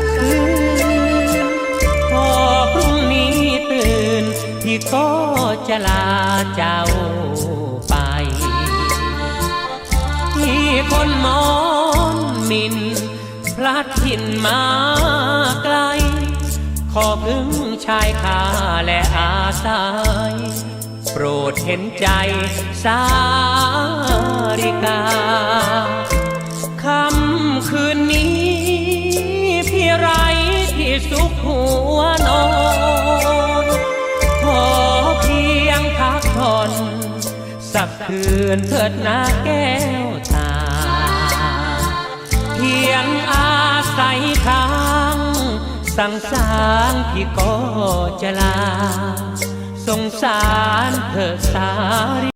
กคืน พอพรุ่งนี้ตื่น พี่ก็จะลาเจ้าไป ที่คนมอนมิน พลัดถิ่นมาไกล ขอพึ่งชายคาและอาศัยโปรดเห็นใจสาริกาค่ำคืนนี้ สุขหัวนอนขอเพียงพักผ่อนสักคืนเถิดนาแก้วตา เพียงอาศัยทางสั่งสางพี่ก็จะลา สงสารเธอสาร